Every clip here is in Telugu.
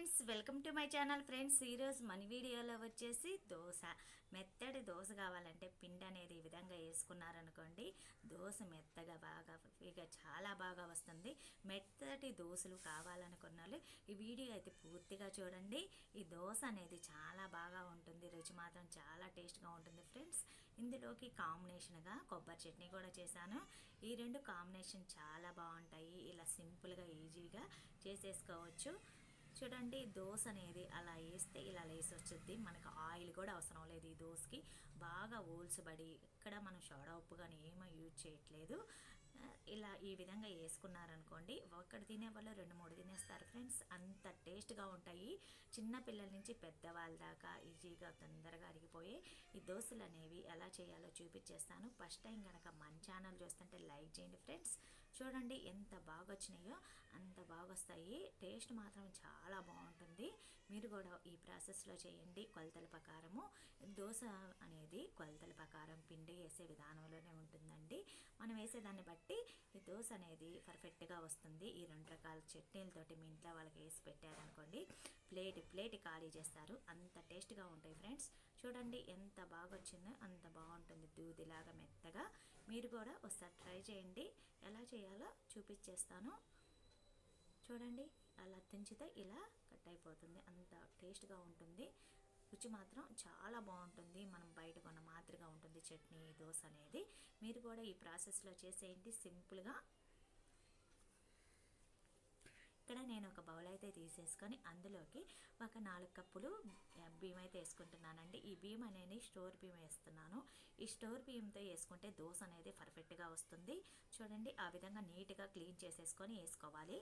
Friends welcome to my channel friends. ఈరోజు మన వీడియోలో వచ్చేసి దోశ. మెత్తటి దోశ కావాలంటే పిండి అనేది ఈ విధంగా వేసుకున్నారనుకోండి దోశ మెత్తగా బాగా ఇక చాలా బాగా వస్తుంది. మెత్తటి దోశలు కావాలనుకున్న ఈ వీడియో అయితే పూర్తిగా చూడండి. ఈ దోశ అనేది చాలా బాగా ఉంటుంది రుచి మాత్రం చాలా టేస్ట్గా ఉంటుంది ఫ్రెండ్స్. ఇందులోకి కాంబినేషన్గా కొబ్బరి చట్నీ కూడా చేశాను. ఈ రెండు కాంబినేషన్ చాలా బాగుంటాయి. ఇలా సింపుల్గా ఈజీగా చేసేసుకోవచ్చు. చూడండి దోశ అనేది అలా వేస్తే ఇలా లేసి వచ్చుద్ది. మనకు ఆయిల్ కూడా అవసరం లేదు ఈ దోశకి. బాగా ఓల్చబడి ఇక్కడ మనం షోడా ఉప్పు కానీ ఏమో యూజ్ చేయట్లేదు. ఇలా ఈ విధంగా వేసుకున్నారనుకోండి ఒక్కటి తినే వాళ్ళు రెండు మూడు తినేస్తారు ఫ్రెండ్స్. అంత టేస్ట్గా ఉంటాయి. చిన్న పిల్లల నుంచి పెద్దవాళ్ళ దాకా ఈజీగా తొందరగా అరిగిపోయి ఈ దోశలు అనేవి ఎలా చేయాలో చూపించేస్తాను. ఫస్ట్ టైం కనుక మన ఛానల్ చూస్తుంటే లైక్ చేయండి ఫ్రెండ్స్. చూడండి ఎంత బాగా వచ్చినాయో అంత బాగా వస్తాయి టేస్ట్ మాత్రం చాలా బాగుంటుంది. మీరు కూడా ఈ ప్రాసెస్లో చేయండి కొలతల ప్రకారము. దోశ అనేది కొలతల ప్రకారం పిండి వేసే విధానంలోనే ఉంటుందండి. మనం వేసేదాన్ని బట్టి ఈ దోశ అనేది పర్ఫెక్ట్గా వస్తుంది. ఈ రెండు రకాల చట్నీలతోటి మీ ఇంట్లో వాళ్ళకి వేసి పెట్టారనుకోండి ప్లేట్ ప్లేట్ ఖాళీ చేస్తారు. అంత టేస్ట్గా ఉంటాయి ఫ్రెండ్స్. చూడండి ఎంత బాగా వచ్చిందో అంత బాగుంటుంది. దూదిలాగా మెత్తగా మీరు కూడా ఒకసారి ట్రై చేయండి. ఎలా చేయాలో చూపించేస్తాను చూడండి అలా దించితే ఇలా కట్ అయిపోతుంది. అంత టేస్ట్గా ఉంటుంది. రుచి మాత్రం చాలా బాగుంటుంది. మనం బయట కొన్న మాదిరిగా ఉంటుంది. చట్నీ దోశ అనేది. మీరు కూడా ఈ ప్రాసెస్లో చేసేయండి. సింపుల్గా ఇక్కడ నేను ఒక బౌల్ అయితే తీసేసుకొని అందులోకి ఒక నాలుగు కప్పులు బియ్యం అయితే వేసుకుంటున్నానండి. ఈ బియ్యం అనేది స్టోర్ బియ్యం వేస్తున్నాను. ఈ స్టోర్ బియ్యంతో వేసుకుంటే దోశ అనేది పర్ఫెక్ట్గా వస్తుంది. చూడండి ఆ విధంగా నీట్గా క్లీన్ చేసేసుకొని వేసుకోవాలి.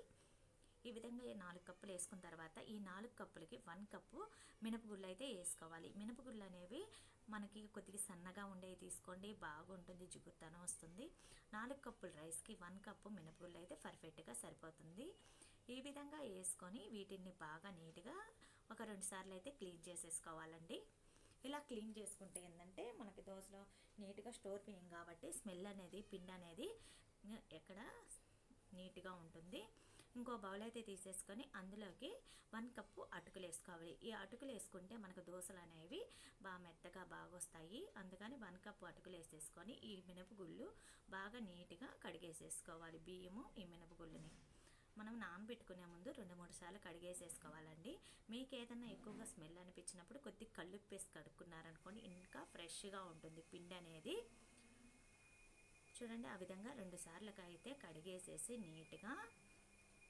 ఈ విధంగా ఈ నాలుగు కప్పులు వేసుకున్న తర్వాత ఈ నాలుగు కప్పులకి వన్ కప్పు మినపగుళ్ళు అయితే వేసుకోవాలి. మినపగుళ్ళు అనేవి మనకి కొద్దిగా సన్నగా ఉండేవి తీసుకోండి బాగుంటుంది జిగురుతనం వస్తుంది. నాలుగు కప్పులు రైస్కి వన్ కప్పు మినపగుళ్ళు అయితే పర్ఫెక్ట్గా సరిపోతుంది. ఈ విధంగా వేసుకొని వీటిని బాగా నీట్గా ఒక రెండు సార్లు అయితే క్లీన్ చేసేసుకోవాలండి. ఇలా క్లీన్ చేసుకుంటే ఏంటంటే మనకి దోశలో నీట్గా స్టోర్ బియ్యం కాబట్టి స్మెల్ అనేది పిండి అనేది ఎక్కడ నీట్గా ఉంటుంది. ఇంకో బౌల్ అయితే తీసేసుకొని అందులోకి వన్ కప్పు అటుకులు వేసుకోవాలి. ఈ అటుకులు వేసుకుంటే మనకు దోశలు అనేవి బాగా మెత్తగా బాగా వస్తాయి. అందుకని వన్ కప్పు అటుకులు వేసేసుకొని ఈ మినపగుళ్ళు బాగా నీట్గా కడిగేసేసుకోవాలి. బియ్యము ఈ మినపగుళ్ళని. మనం నానబెట్టుకునే ముందు రెండు మూడు సార్లు కడిగేసేసుకోవాలండి. మీకు ఏదైనా ఎక్కువగా స్మెల్ అనిపించినప్పుడు కొద్దిగా కళ్ళు పేసి కడుక్కున్నారనుకోండి ఇంకా ఫ్రెష్గా ఉంటుంది పిండి అనేది. చూడండి ఆ విధంగా రెండు సార్లకు అయితే కడిగేసేసి నీట్గా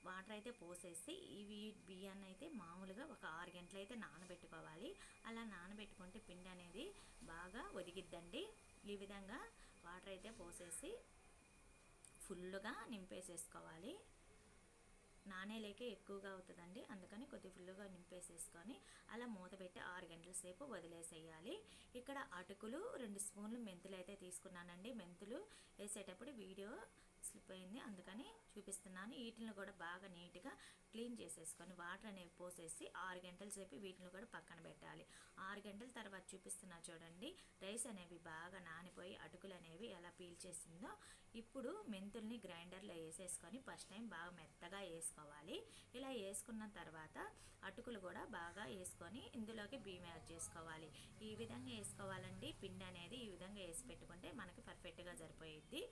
వాటర్ అయితే పోసేసి ఇవి బియ్యాన్ని అయితే మామూలుగా ఒక ఆరు గంటలు అయితే నానబెట్టుకోవాలి. అలా నానబెట్టుకుంటే పిండి అనేది బాగా ఒదిగిద్దండి. ఈ విధంగా వాటర్ అయితే పోసేసి ఫుల్గా నింపేసేసుకోవాలి. నానేలేక ఎక్కువగా అవుతుందండి. అందుకని కొద్ది ఫుల్గా నింపేసేసుకొని అలా మూత పెట్టి ఆరు గంటల సేపు వదిలేసేయాలి. ఇక్కడ అటుకులు రెండు స్పూన్లు మెంతులు అయితే తీసుకున్నానండి. మెంతులు వేసేటప్పుడు వీడియో స్లిప్ అయింది. అందుకని చూపిస్తున్నాను. వీటిని కూడా బాగా నీట్గా క్లీన్ చేసేసుకొని వాటర్ అనేవి పోసేసి ఆరు గంటల సేపు వీటిని కూడా పక్కన పెట్టాలి. ఆరు గంటల తర్వాత చూపిస్తున్నా చూడండి రైస్ అనేవి బాగా నానిపోయి అటుకులు అనేవి ఎలా పీల్చేసిందో ఇప్పుడు మెంతుల్ని గ్రైండర్లో వేసేసుకొని ఫస్ట్ టైం బాగా మెత్తగా వేసుకోవాలి. ఇలా వేసుకున్న తర్వాత అటుకులు కూడా బాగా వేసుకొని ఇందులోకి బియ్యం యాడ్ చేసుకోవాలి. ఈ విధంగా వేసుకోవాలండి. పిండి అనేది ఈ విధంగా వేసి పెట్టుకుంటే మనకి పర్ఫెక్ట్గా సరిపోయిద్ది.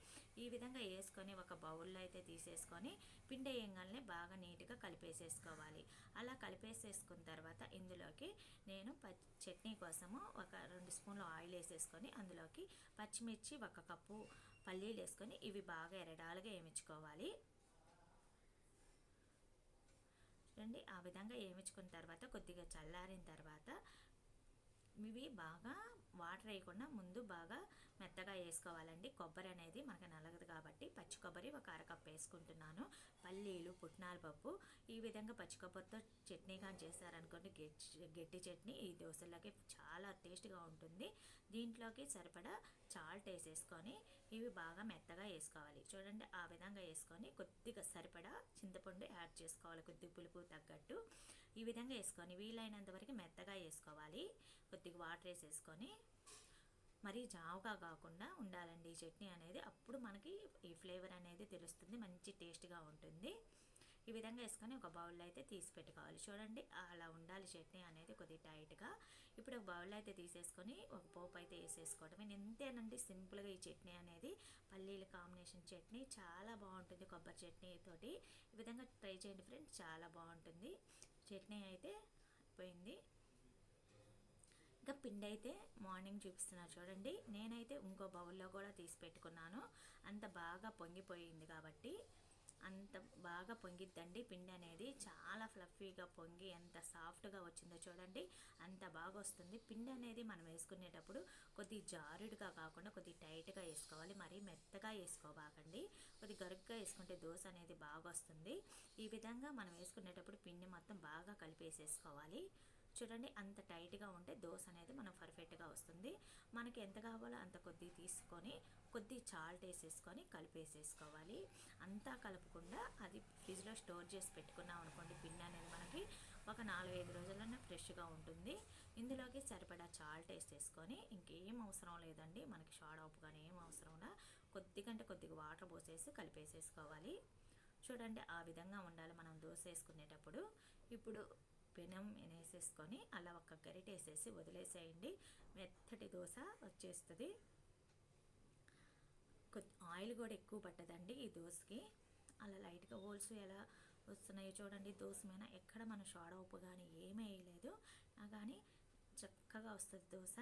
ఈ విధంగా వేసుకొని ఒక బౌల్లో అయితే తీసేసుకొని పిండి వేయగానే బాగా నీట్గా కలిపేసేసుకోవాలి. అలా కలిపేసేసుకున్న తర్వాత ఇందులోకి నేను ప చట్నీ కోసము ఒక రెండు స్పూన్లు ఆయిల్ వేసేసుకొని అందులోకి పచ్చిమిర్చి ఒక కప్పు పల్లీలు వేసుకొని ఇవి బాగా ఎరడాలుగా వేయించుకోవాలి చూడండి ఆ విధంగా వేయించుకున్న తర్వాత కొద్దిగా చల్లారిన తర్వాత ఇవి బాగా వాటర్ వేయకుండా ముందు బాగా మెత్తగా వేసుకోవాలండి. కొబ్బరి అనేది మనకు నలగదు కాబట్టి పచ్చి కొబ్బరి ఒక అరకప్పు వేసుకుంటున్నాను. పల్లీలు పుట్నాల పప్పు ఈ విధంగా పచ్చికప్పతో చట్నీ కానీ చేశారనుకోండి గట్టి గట్టి చట్నీ ఈ దోశలకి చాలా టేస్ట్గా ఉంటుంది. దీంట్లోకి సరిపడా చాల్ట్ వేసేసుకొని ఇవి బాగా మెత్తగా వేసుకోవాలి. చూడండి ఆ విధంగా వేసుకొని కొద్దిగా సరిపడా చింతపండు యాడ్ చేసుకోవాలి కొద్ది పులుపు తగ్గట్టు. ఈ విధంగా వేసుకొని వీలైనంత వరకు మెత్తగా వేసుకోవాలి. కొద్దిగా వాటర్ వేసేసుకొని మరీ జావుగా కాకుండా ఉండాలండి. ఈ చట్నీ అనేది అప్పుడు మనకి ఈ ఫ్లేవర్ అనేది తెలుస్తుంది. మంచి టేస్ట్గా ఉంటుంది. ఈ విధంగా వేసుకొని ఒక బౌల్లో అయితే తీసి పెట్టుకోవాలి. చూడండి అలా ఉండాలి చట్నీ అనేది కొద్దిగా టైట్గా. ఇప్పుడు ఒక బౌల్లో అయితే తీసేసుకొని ఒక పోపు అయితే వేసేసుకోవడం నేను ఇంతేనండి సింపుల్గా ఈ చట్నీ అనేది పల్లీల కాంబినేషన్ చట్నీ చాలా బాగుంటుంది. కొబ్బరి చట్నీ తోటి. ఈ విధంగా ట్రై చేయండి ఫ్రెండ్స్ చాలా బాగుంటుంది. చట్నీ అయితే పోయింది ఇంకా పిండి అయితే మార్నింగ్ చూపిస్తున్నారు చూడండి. నేనైతే ఇంకో బౌల్లో కూడా తీసి పెట్టుకున్నాను. అంత బాగా పొంగిపోయింది కాబట్టి అంత బాగా పొంగిద్దండి పిండి అనేది. చాలా ఫ్లఫీగా పొంగి ఎంత సాఫ్ట్గా వచ్చిందో చూడండి. అంత బాగా వస్తుంది. పిండి అనేది మనం వేసుకునేటప్పుడు కొద్ది జారుడుగా కాకుండా కొద్ది టైట్గా వేసుకోవాలి. మరీ మెత్తగా వేసుకోబాకండి. కొద్ది గరుగ్గా వేసుకుంటే దోశ అనేది బాగా వస్తుంది. ఈ విధంగా మనం వేసుకునేటప్పుడు పిండి మొత్తం బాగా కలిపేసేసుకోవాలి. చూడండి అంత టైట్గా ఉంటే దోశ అనేది మనం పర్ఫెక్ట్గా వస్తుంది. మనకి ఎంత కావాలో అంత కొద్ది తీసుకొని కొద్ది చాల్ట్ వేసేసుకొని కలిపేసేసుకోవాలి. అంతా కలపకుండా అది ఫ్రిడ్జ్లో స్టోర్ చేసి పెట్టుకున్నాం అనుకోండి పిండి అనేది మనకి ఒక నాలుగైదు రోజులన్నా ఫ్రెష్గా ఉంటుంది. ఇందులోకి సరిపడా చాల్ట్ వేసేసుకొని ఇంకేం అవసరం లేదండి. మనకి షార్ట్ ఆఫ్ కానీ ఏం అవసరం కొద్దిగంటే కొద్దిగా వాటర్ పోసేసి కలిపేసేసుకోవాలి. చూడండి ఆ విధంగా ఉండాలి మనం దోశ వేసుకునేటప్పుడు. ఇప్పుడు పెనం వేసేసుకొని అలా ఒక గరిట వేసేసి వదిలేసేయండి. మెత్తటి దోశ వచ్చేస్తుంది. ఆయిల్ కూడా ఎక్కువ పట్టదండి ఈ దోశకి. అలా లైట్గా హోల్స్ ఎలా వస్తున్నాయో చూడండి. దోశ మీద ఎక్కడ మన షాడ ఉప్పు కానీ ఏమీ వేయలేదు. కానీ చక్కగా వస్తుంది దోశ.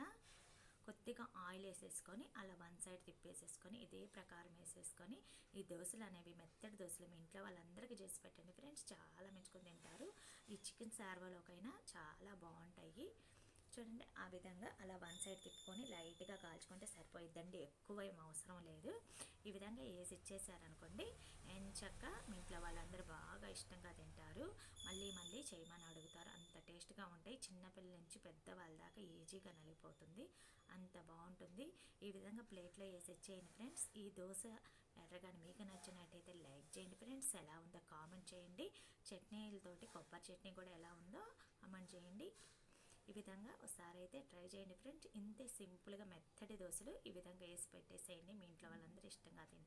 కొద్దిగా ఆయిల్ వేసేసుకొని అలా వన్ సైడ్ తిప్పేసేసుకొని ఇదే ప్రకారం వేసేసుకొని ఈ దోశలు అనేవి మెత్తటి దోశలు మీ ఇంట్లో వాళ్ళందరికీ చేసి పెట్టండి. ఫ్రెండ్స్ చాలా మెచ్చుకొని తింటారు. ఈ చికెన్ శార్వాలోకైనా చాలా బాగుంటాయి. చూడండి ఆ విధంగా అలా వన్ సైడ్ తిప్పుకొని లైట్గా కాల్చుకుంటే సరిపోయిద్దండి. ఎక్కువ ఏం అవసరం లేదు. ఈ విధంగా వేసి ఇచ్చేసారనుకోండి ఎంచక్క మీ ఇంట్లో వాళ్ళందరూ బాగా ఇష్టంగా తింటారు. మళ్ళీ మళ్ళీ చేయమని అడుగుతారు. అంత టేస్ట్గా ఉంటాయి. చిన్నపిల్లల నుంచి పెద్దవాళ్ళ దాకా ఈజీగా నలిగిపోతుంది. అంత బాగుంటుంది. ఈ విధంగా ప్లేట్లో వేసి ఇచ్చేయండి ఫ్రెండ్స్. ఈ దోశ ఎర్రగాని మీకు నచ్చినట్టయితే లైక్ చేయండి ఫ్రెండ్స్. ఎలా ఉందో కామెంట్ చేయండి. చట్నీలతోటి కొబ్బరి చట్నీ కూడా ఎలా ఉందో అమౌంట్ చేయండి. ఈ విధంగా ఒకసారి అయితే ట్రై చేయండి ఫ్రెండ్స్. ఇంతే సింపుల్గా మెత్తటి దోశలు ఈ విధంగా వేసి పెట్టేసేయండి మీ ఇంట్లో వాళ్ళందరూ ఇష్టంగా తింటారు.